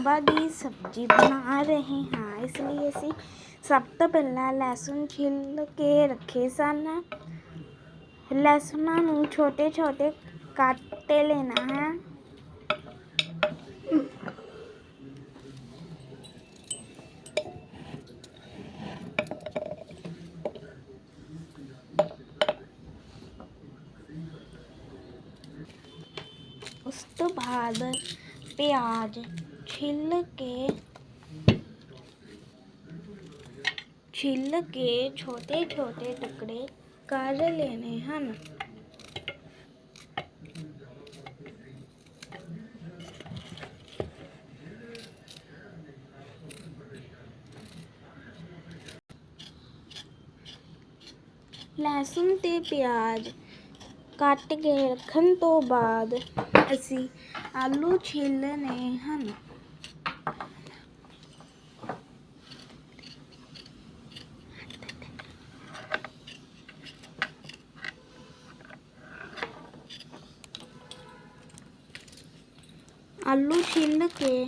ਅੰਬਾਂ ਦੀ ਸਬਜ਼ੀ ਬਣਾ ਰਹੇ ਹਾਂ ਇਸ ਲਈ ਅਸੀਂ ਸਭ ਤੋਂ ਪਹਿਲਾਂ ਲਸਣ ਛਿੱਲ ਕੇ ਰੱਖੇ ਸਨ ਲਸਣਾਂ ਨੂੰ ਛੋਟੇ ਛੋਟੇ ਕੱਟ ਲੈਣਾ ਹੈ ਉਸ ਤੋਂ ਬਾਅਦ ਪਿਆਜ਼ ਛਿੱਲ ਕੇ ਛਿੱਲ ਕੇ ਛੋਟੇ ਛੋਟੇ ਟੁਕੜੇ ਕਰ ਲੈਣੇ ਹਨ। ਲਹਸੁਨ ਤੇ ਪਿਆਜ਼ ਕੱਟ ਕੇ ਰੱਖਣ ਤੋਂ ਬਾਅਦ ਅਸੀਂ ਆਲੂ ਛਿੱਲਣੇ ਹਨ। ਆਲੂ ਛਿੱਲ ਕੇ,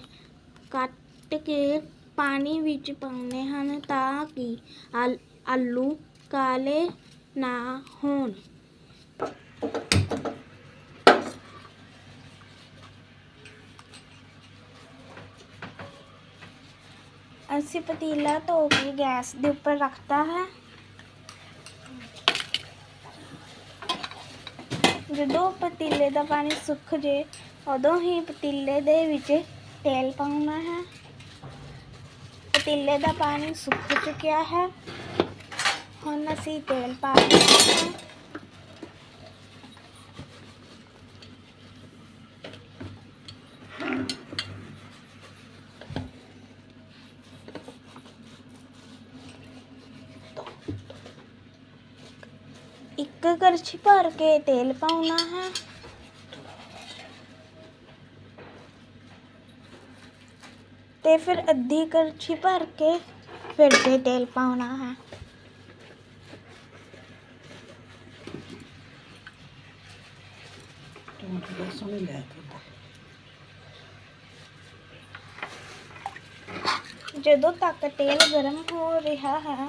ਕੱਟ ਕੇ ਪਾਣੀ ਵਿੱਚ ਪਾਉਂਦੇ ਹਨ ਤਾਂ ਕਿ ਆਲੂ ਕਾਲੇ ਨਾ ਹੋਣ। ਅਸੀਂ ਪਤੀਲਾ ਧੋ ਕੇ ਗੈਸ ਦੇ ਉੱਪਰ ਰੱਖਤਾ ਹੈ। ਜਦੋਂ ਪਤੀਲੇ ਦਾ ਪਾਣੀ ਸੁੱਕ ਜੇ ਉਦੋਂ ਹੀ ਪਤੀਲੇ ਦੇ ਵਿੱਚ ਤੇਲ ਪਾਉਣਾ ਹੈ। ਪਤੀਲੇ ਦਾ ਪਾਣੀ ਸੁੱਕ ਚੁੱਕਿਆ ਹੈ। ਹੁਣ ਅਸੀਂ ਤੇਲ ਪਾ ਦਿੰਦੇ ਹਾਂ। ਇੱਕ ਕੜਛੀ ਭਰ ਕੇ ਤੇਲ ਪਾਉਣਾ ਹੈ। ਤੇ ਫਿਰ ਅੱਧੀ ਕੜਛੀ ਭਰ ਕੇ ਫਿਰ ਤੇ ਤੇਲ ਪਾਉਣਾ ਹੈ। ਟਮਾਟਰ ਬਹੁਤ ਸੋਹਣੇ ਲੈ ਕੇ ਜਦੋਂ ਤੱਕ ਤੇਲ ਗਰਮ ਹੋ ਰਿਹਾ ਹੈ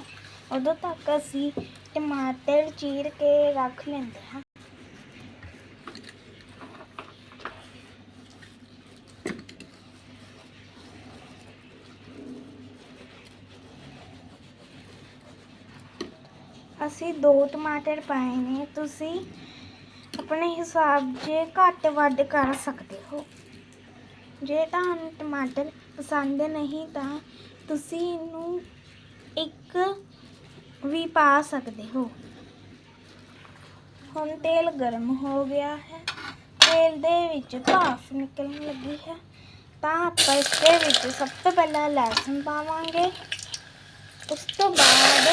ਉਦੋਂ ਤੱਕ ਅਸੀਂ ਟਮਾਟਰ ਚੀਰ ਕੇ ਰੱਖ ਲੈਂਦੇ ਹਾਂ। ਅਸੀਂ ਦੋ ਟਮਾਟਰ ਪਾਏ ਨੇ, ਤੁਸੀਂ ਆਪਣੇ ਹਿਸਾਬ ਜੇ ਘੱਟ ਵੱਧ ਕਰ ਸਕਦੇ ਹੋ। ਜੇ ਤੁਹਾਨੂੰ ਟਮਾਟਰ ਪਸੰਦ ਨਹੀਂ ਤਾਂ ਤੁਸੀਂ ਇਹਨੂੰ ਇੱਕ ਵੀ ਪਾ ਸਕਦੇ ਹੋ। ਹੁਣ ਤੇਲ ਗਰਮ ਹੋ ਗਿਆ ਹੈ। ਤੇਲ ਦੇ ਵਿੱਚ ਭਾਫ ਨਿਕਲਣ ਲੱਗੀ ਹੈ। ਤਾਂ ਆਪਾਂ ਇਸ ਦੇ ਵਿੱਚ ਸਭ ਤੋਂ ਪਹਿਲਾਂ ਲਸਣ ਪਾਵਾਂਗੇ। ਉਸ ਤੋਂ ਬਾਅਦ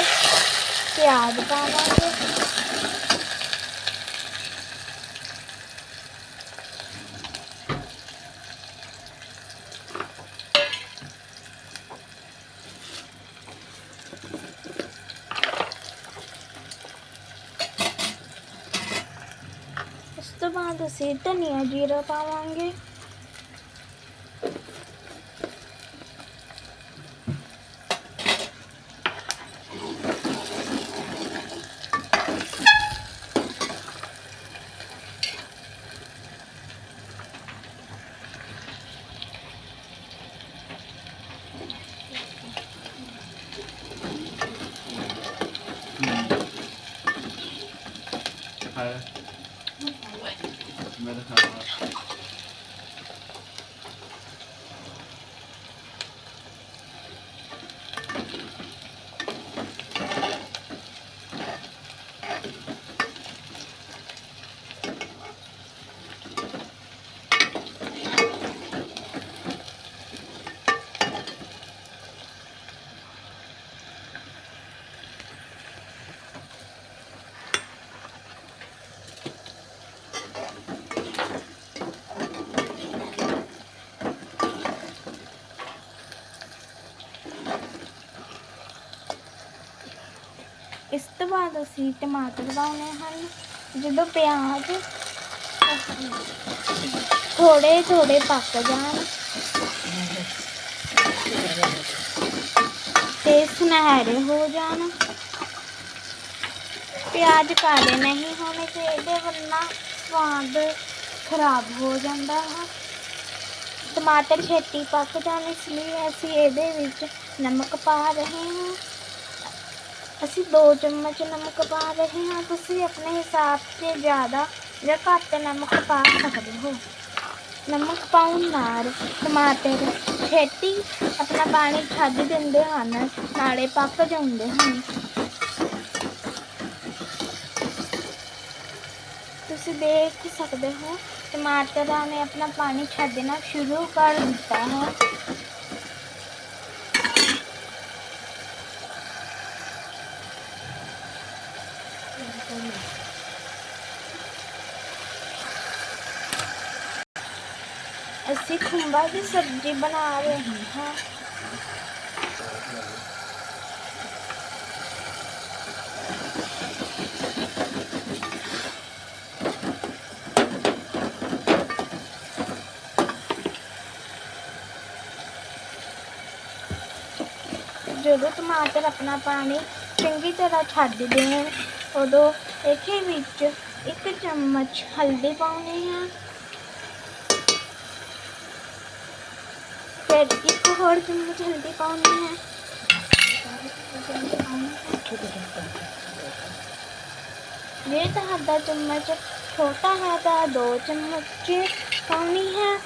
ਪਿਆਜ਼ ਪਾਵਾਂਗੇ। ਉਸ ਤੋਂ ਬਾਅਦ ਅਸੀਂ ਧਨੀਆ ਜੀਰਾ ਪਾਵਾਂਗੇ। ไม่ได้ครับ ਇਸ ਤੋਂ ਬਾਅਦ ਅਸੀਂ ਟਮਾਟਰ ਪਾਉਣੇ ਹਨ। ਜਦੋਂ ਪਿਆਜ਼ ਥੋੜੇ ਥੋੜੇ ਪੱਕ ਜਾਣ ਤੇ ਸੁਨਹਿਰੇ ਹੋ ਜਾਣ। ਪਿਆਜ਼ ਕਾਲੇ ਨਹੀਂ ਹੋਣੇ ਚਾਹੀਦੇ, ਵਰਨਾ ਸਵਾਦ ਖਰਾਬ ਹੋ ਜਾਂਦਾ ਹੈ। ਟਮਾਟਰ ਛੇਤੀ ਪੱਕ ਜਾਣ, ਇਸ ਲਈ ਅਸੀਂ ਇਹਦੇ ਵਿੱਚ ਨਮਕ ਪਾ ਰਹੇ ਹਾਂ। ਅਸੀਂ 2 ਚਮਚ ਨਮਕ ਪਾ ਰਹੇ ਹਾਂ। ਤੁਸੀਂ ਆਪਣੇ ਹਿਸਾਬ ਤੇ ਜ਼ਿਆਦਾ ਜਾਂ ਘੱਟ ਨਮਕ ਪਾ ਸਕਦੇ ਹੋ। ਨਮਕ ਪਾਉਣ ਨਾਲ ਟਮਾਟਰ, ਛੇਤੀ ਆਪਣਾ ਪਾਣੀ ਛੱਡ ਦਿੰਦੇ ਹਨ, ਨਾਲੇ ਪੱਕ ਜਾਂਦੇ ਹਨ। ਤੁਸੀਂ ਦੇਖ ਸਕਦੇ ਹੋ, ਟਮਾਟਰਾਂ ਨੇ ਆਪਣਾ ਪਾਣੀ ਛੱਡਣਾ ਸ਼ੁਰੂ ਕਰ ਦਿੱਤਾ ਹੈ। ਅਸੀਂ ਖੁੰਬਾ ਦੀ ਸਬਜ਼ੀ ਬਣਾ ਰਹੇ ਹਾਂ ਜਦੋਂ ਟਮਾਟਰ ਆਪਣਾ ਪਾਣੀ ਚੰਗੀ ਤਰ੍ਹਾਂ ਛੱਡ ਦੇਣ ਉਦੋਂ ਇਹਦੇ ਵਿੱਚ ਇੱਕ ਚਮਚ ਹਲਦੀ ਪਾਉਣੀ ਹੈ। ਫਿਰ ਇੱਕ ਹੋਰ ਚਮਚ ਹਲਦੀ ਪਾਉਣੀ ਹੈ। ਜੇ ਤੁਹਾਡਾ ਚਮਚ ਛੋਟਾ ਹੈ ਤਾਂ ਦੋ ਚਮਚ ਪਾਉਣੀ ਹੈ।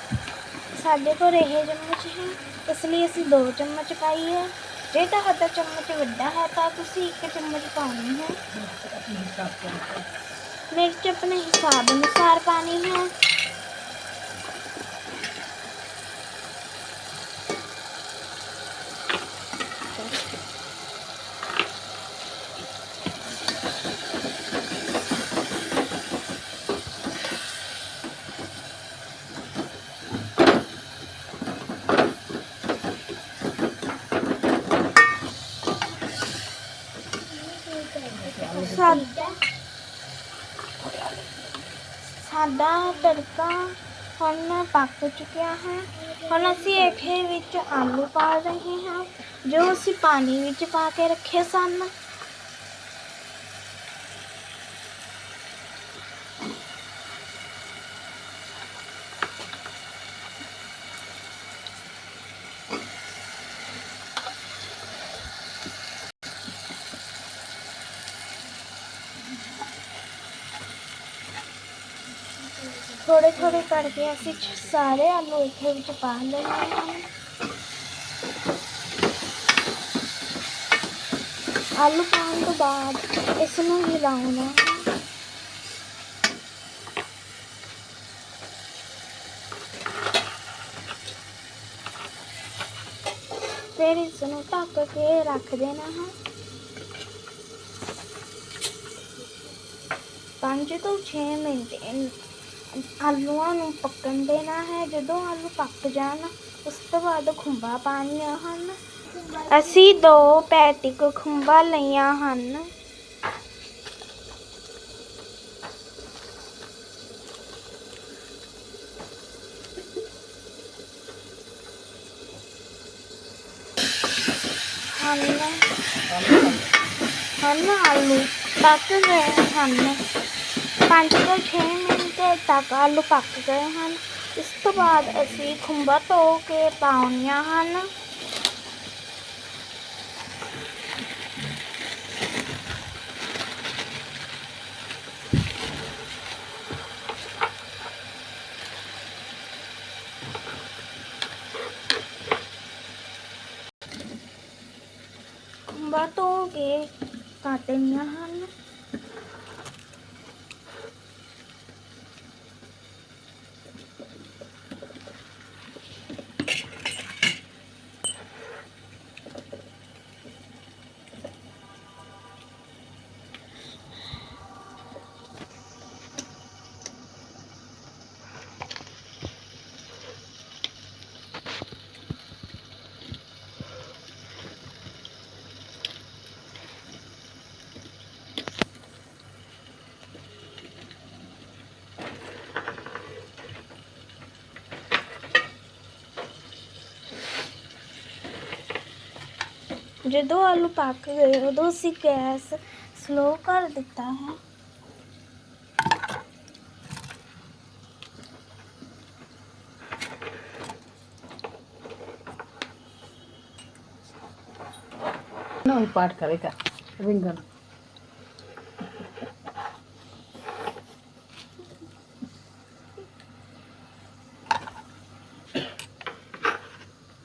ਸਾਡੇ ਕੋਲ ਇਹ ਚਮਚ ਹੈ, ਇਸ ਲਈ ਅਸੀਂ ਦੋ ਚਮਚ ਪਾਈ ਹੈ। ਜੇ ਤੁਹਾਡਾ ਚਮਚ ਵੱਡਾ ਹੈ ਤਾਂ ਤੁਸੀਂ ਇੱਕ ਚਮਚ ਪਾਉਣੀ ਹੈ। ਮਿਰਚ ਆਪਣੇ ਹਿਸਾਬ ਅਨੁਸਾਰ ਪਾਣੀ ਹੈ ਸਾਡਾ ਸਾਡਾ ਤੜਕਾ। ਹੁਣ ਪੱਕ ਚੁੱਕਿਆ ਹੈ। ਹੁਣ ਅਸੀਂ ਇਹਦੇ ਵਿੱਚ ਆਲੂ ਪਾ ਰਹੇ ਹਾਂ, ਜੋ ਅਸੀਂ ਪਾਣੀ ਵਿੱਚ ਪਾ ਕੇ ਰੱਖੇ ਸਨ। ਥੋੜੇ ਥੋੜੇ ਕਰਕੇ ਅਸੀਂ ਸਾਰੇ ਆਲੂ ਇਹਦੇ ਵਿੱਚ ਪਾ ਲੈਣੇ ਹਨ ਆਲੂ ਪਾਉਣ ਤੋਂ ਬਾਅਦ ਇਸ ਨੂੰ ਹਿਲਾਉਣਾ ਫਿਰ ਇਸ ਨੂੰ ਢੱਕ ਕੇ ਰੱਖ ਦੇਣਾ ਹੈ। ਪੰਜ ਤੋਂ 6 ਮਿੰਟ ਆਲੂਆਂ ਨੂੰ ਪੱਕਣ ਦੇਣਾ ਹੈ। ਜਦੋਂ ਆਲੂ ਪੱਕ ਜਾਣ, ਉਸ ਤੋਂ ਬਾਅਦ ਖੁੰਬਾਂ ਪਾਉਣੀਆਂ ਹਨ। ਅਸੀਂ ਦੋ ਪੈਟਿਕ ਖੁੰਬਾਂ ਲਈਆਂ ਹਨ। ਹਨ। ਆਲੂ ਪੱਕ ਗਏ ਹਨ। ਪੰਜ ਤੋਂ 6 ਤੱਕ ਆਲੂ ਪੱਕ ਗਏ ਹਨ। ਇਸ ਤੋਂ ਬਾਅਦ ਅਸੀਂ ਖੁੰਬਾਂ ਧੋ ਕੇ ਪਾਉਣੀਆਂ ਹਨ। ਖੁੰਬਾਂ ਧੋ ਕੇ ਕੱਟਣੀਆਂ ਹਨ। ਜਦੋਂ ਆਲੂ ਪੱਕ ਗਏ, ਉਦੋਂ ਅਸੀਂ ਗੈਸ ਸਲੋ ਕਰ ਦਿੱਤਾ ਹੈ। ਨਾ ਪਾਠ ਕਰੇਗਾ। ਰਿੰਗਣ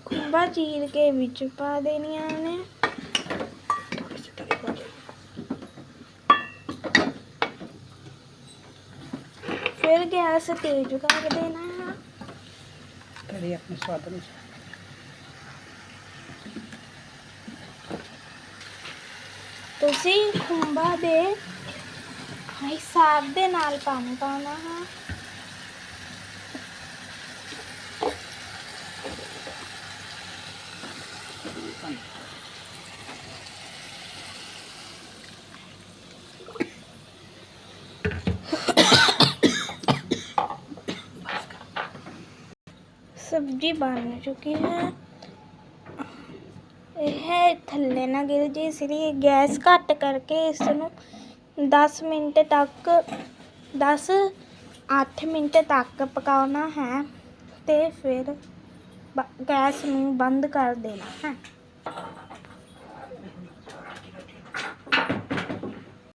ਖੁੰਬਾ ਚੀਰ ਕੇ ਵਿੱਚ ਪਾ ਦੇਣੀਆਂ ਨੇ। ਫਿਰ ਗੈਸ ਤੇਜ਼ ਕਰ ਦੇਣਾ। ਹੈ ਕਰੀ ਆਪਣੇ ਸਵਾਦ ਅਨੁਸਾਰ ਤੁਸੀਂ ਖੁੰਬਾ ਦੇ ਹਿਸਾਬ ਦੇ ਨਾਲ ਪਾਣੀ ਪਾਉਣਾ ਹੈ। ਸਬਜ਼ੀ ਬਣ ਚੁੱਕੀ ਹੈ। ਇਹ ਥੱਲੇ ਨਾ ਗਿਰ ਜੇ ਇਸ ਲਈ ਗੈਸ ਘੱਟ ਕਰਕੇ ਇਸ ਨੂੰ 10 ਮਿੰਟ ਤੱਕ 10 8 ਮਿੰਟ ਤੱਕ ਪਕਾਉਣਾ ਹੈ ਤੇ ਫਿਰ ਬ- ਗੈਸ ਨੂੰ ਬੰਦ ਕਰ ਦੇਣਾ ਹੈ।